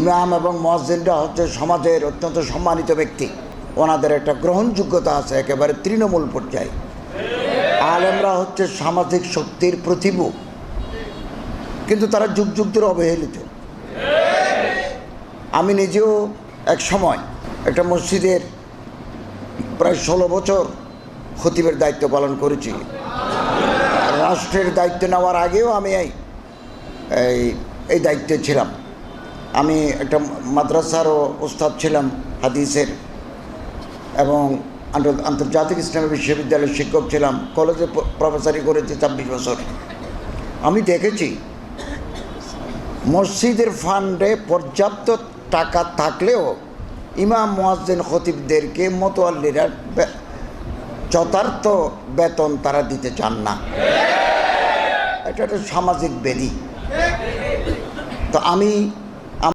ইমাম এবং মসজিদরা হচ্ছে সমাজের অত্যন্ত সম্মানিত ব্যক্তি। ওনাদের একটা গ্রহণযোগ্যতা আছে, একেবারে তৃণমূল পর্যায়ে। আলেমরা হচ্ছে সামাজিক শক্তির প্রতিভূ। কিন্তু তারা যুগ যুগ ধরে অবহেলিত। আমি নিজেও এক সময় একটা মসজিদের প্রায় ষোলো বছর খতিবের দায়িত্ব পালন করেছি। রাষ্ট্রের দায়িত্ব নেওয়ার আগেও আমি এই এই দায়িত্বে ছিলাম। আমি একটা মাদ্রাসারও ওস্তাদ ছিলাম হাদিসের এবং আন্তর্জাতিক ইসলামী বিশ্ববিদ্যালয়ের শিক্ষক ছিলাম। কলেজে প্রফেসরি করেছি ছাব্বিশ বছর। আমি দেখেছি, মসজিদের ফান্ডে পর্যাপ্ত টাকা থাকলেও ইমাম মোয়াজ্জেন খতিবদেরকে মতোয়াল্লিরা যথার্থ বেতন তারা দিতে চান না। এটা একটা সামাজিক বেদি। তো আমি